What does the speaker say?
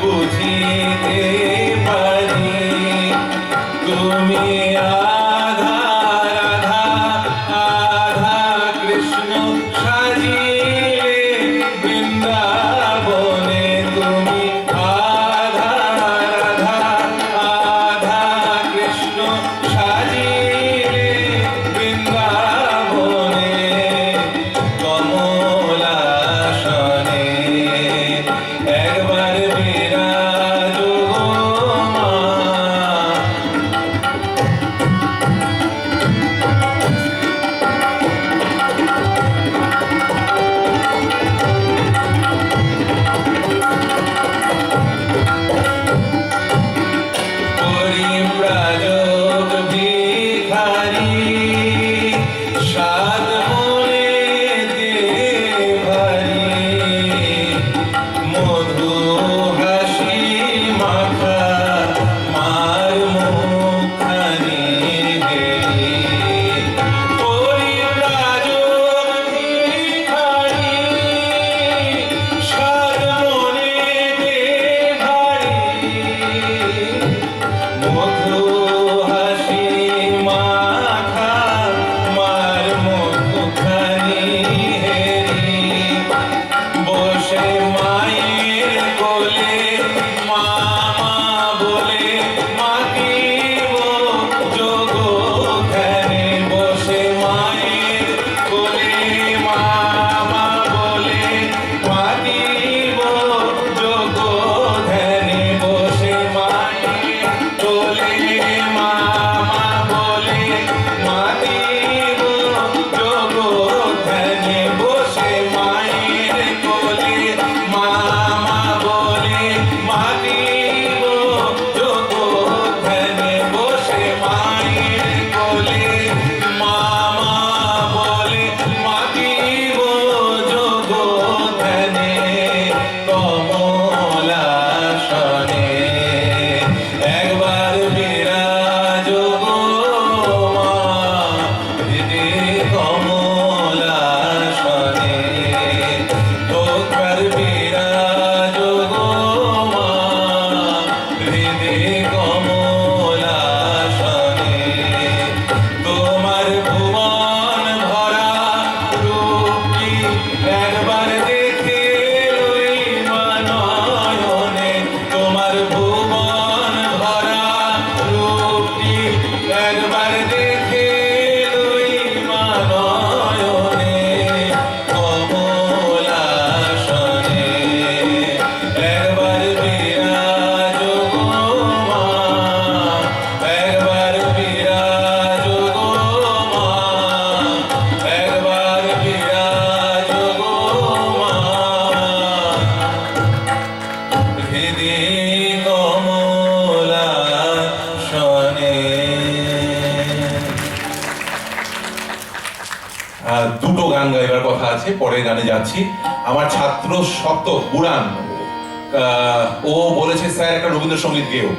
বুঝিতে beber গমন গান গাইবার কথা আছে, পরে গানে যাচ্ছি। আমার ছাত্র শত বুড়ান ও বলেছে, স্যার, একটা রবীন্দ্রসঙ্গীত গেয়েও